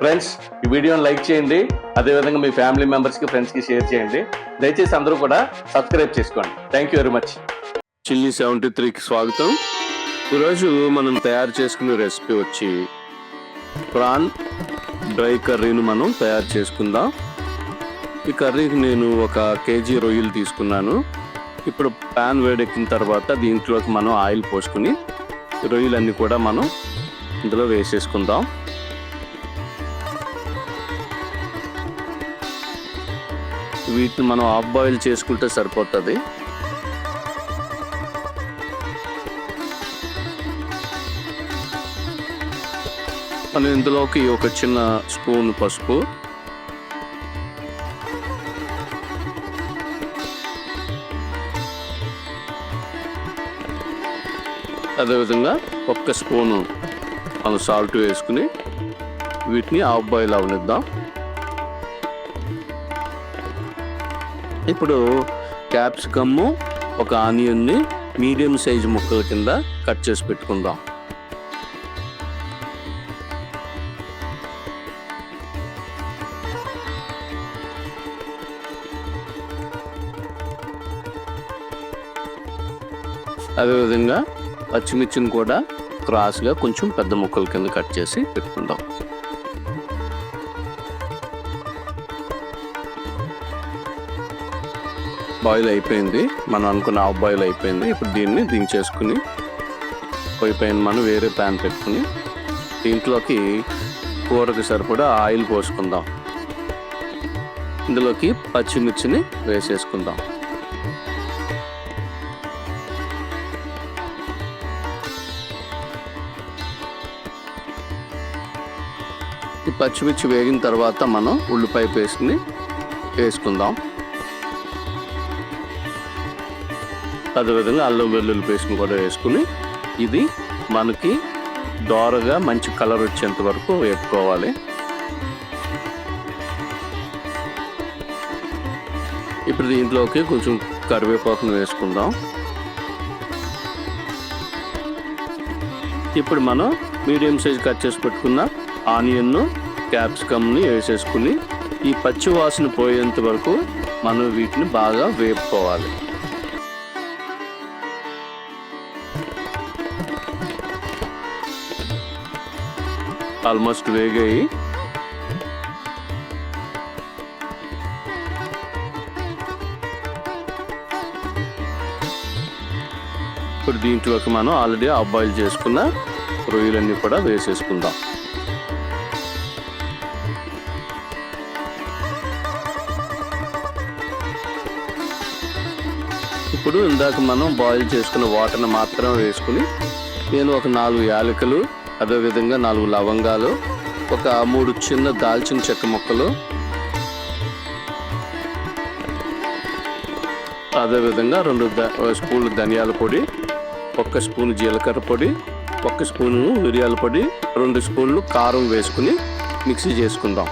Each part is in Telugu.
ఫ్రెండ్స్ ఈ వీడియోని లైక్ చేయండి. అదేవిధంగా మీ ఫ్యామిలీ మెంబర్స్కి ఫ్రెండ్స్కి షేర్ చేయండి. దయచేసి అందరూ కూడా సబ్స్క్రైబ్ చేసుకోండి. Thank you very much chilli seventy త్రీకి స్వాగతం. ఈరోజు మనం తయారు చేసుకునే రెసిపీ వచ్చి ప్రాన్ డ్రై కర్రీని మనం తయారు చేసుకుందాం. ఈ కర్రీకి నేను ఒక కేజీ రొయ్యలు తీసుకున్నాను. ఇప్పుడు ప్యాన్ వేడెక్కిన తర్వాత దీంట్లోకి మనం ఆయిల్ పోసుకుని రొయ్యలన్నీ కూడా మనం ఇందులో వేసేసుకుందాం. వీటిని మనం ఆఫ్ బాయిల్ చేసుకుంటే సరిపోతుంది. మనం ఇందులోకి ఒక చిన్న స్పూన్ పసుపు. అదేవిధంగా ఒక్క స్పూను మనం సాల్ట్ వేసుకుని వీటిని ఆఫ్ బాయిల్ అవనిద్దాం. ఇప్పుడు క్యాప్సికమ్ ఒక ఆనియన్ని మీడియం సైజు ముక్కల కింద కట్ చేసి పెట్టుకుందాం. అదేవిధంగా పచ్చిమిర్చిని కూడా క్రాస్గా కొంచెం పెద్ద ముక్కల కింద కట్ చేసి పెట్టుకుందాం. బాయిల్ అయిపోయింది. మనం అనుకున్న హాఫ్ బాయిల్ అయిపోయింది. ఇప్పుడు దీన్ని దించేసుకుని పొయ్యి పైన మనం వేరే ప్యాన్ పెట్టుకుని దీంట్లోకి కూరకు సరిపడా ఆయిల్ పోసుకుందాం. ఇందులోకి పచ్చిమిర్చిని వేసేసుకుందాం. ఈ పచ్చిమిర్చి వేగిన తర్వాత మనం ఉల్లిపాయ పేస్ట్ని వేసుకుందాం. అదేవిధంగా అల్లం వెల్లుల్లి పేస్ట్ని కూడా వేసుకుని ఇది మనకి దోరగా మంచి కలర్ వచ్చేంత వరకు వేపుకోవాలి. ఇప్పుడు దీంట్లోకి కొంచెం కరివేపాకును వేసుకుందాం. ఇప్పుడు మనం మీడియం సైజ్ కట్ చేసి పెట్టుకున్న ఆనియన్ను క్యాప్సికమ్ని వేసేసుకుని ఈ పచ్చి వాసన పోయేంత వరకు మనం వీటిని బాగా వేపుకోవాలి. ఆల్మోస్ట్ వేగాయి. ఇప్పుడు దీంట్లోకి మనం ఆల్రెడీ ఆ బాయిల్ చేసుకున్న రొయ్యలన్నీ కూడా వేసేసుకుందాం. ఇప్పుడు ఇందాక మనం బాయిల్ చేసుకున్న వాటర్ని మాత్రం వేసుకుని నేను ఒక నాలుగు యాలకులు అదేవిధంగా నాలుగు లవంగాలు ఒక మూడు చిన్న దాల్చిన చెక్క ముక్కలు అదేవిధంగా రెండు స్పూన్లు ధనియాల పొడి ఒక్క స్పూన్ జీలకర్ర పొడి ఒక్క స్పూను మిరియాల పొడి రెండు స్పూన్లు కారం వేసుకుని మిక్సీ చేసుకుందాం.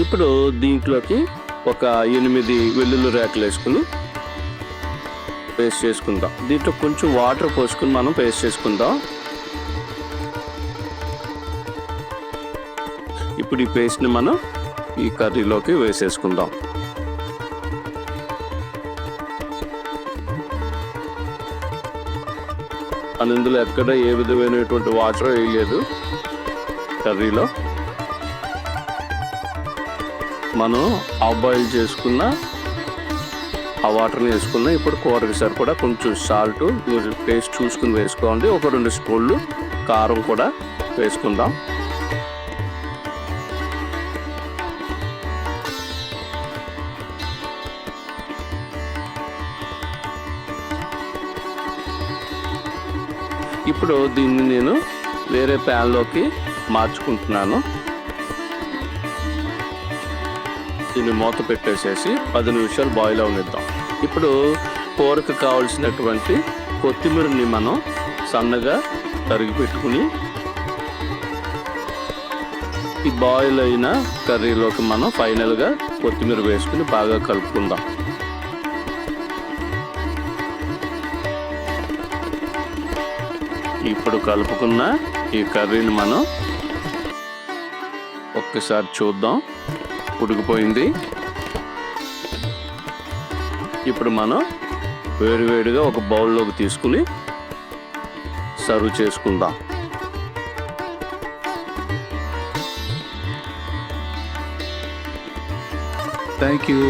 ఇప్పుడు దీంట్లోకి ఒక ఎనిమిది వెల్లుల్లి రేకలు వేసుకుని పేస్ట్ చేసుకుందాం. దీంట్లో కొంచెం వాటర్ పోసుకుని మనం పేస్ట్ చేసుకుందాం. ఇప్పుడు ఈ పేస్ట్ని మనం ఈ కర్రీలోకి వేసేసుకుందాం. అని ఇందులో ఎక్కడ ఏ విధమైనటువంటి వాటర్ వేయలేదు కర్రీలో. మనం హాఫ్ బాయిల్ చేసుకున్న ఆ వాటర్ని వేసుకున్నాం ఇప్పుడు కూరకి సరిపడా కొంచెం సాల్ట్ మీరు టేస్ట్ చూసుకుని వేసుకోండి. ఒక రెండు స్పూన్లు కారం కూడా వేసుకుందాం. ఇప్పుడు దీన్ని నేను వేరే ప్యాన్లోకి మార్చుకుంటున్నాను. దీన్ని మూత పెట్టేసేసి పది నిమిషాలు బాయిల్ అవనిద్దాం. ఇప్పుడు కూరకు కావాల్సినటువంటి కొత్తిమీరని మనం సన్నగా తరిగి పెట్టుకుని ఈ బాయిల్ అయిన కర్రీలోకి మనం ఫైనల్గా కొత్తిమీర వేసుకుని బాగా కలుపుకుందాం. ఇప్పుడు కలుపుకున్న ఈ కర్రీని మనం ఒక్కసారి చూద్దాం. ఉడికిపోయింది ఇప్పుడు మనం వేడివేడిగా ఒక బౌల్లోకి తీసుకుని సర్వ్ చేసుకుందాం. Thank you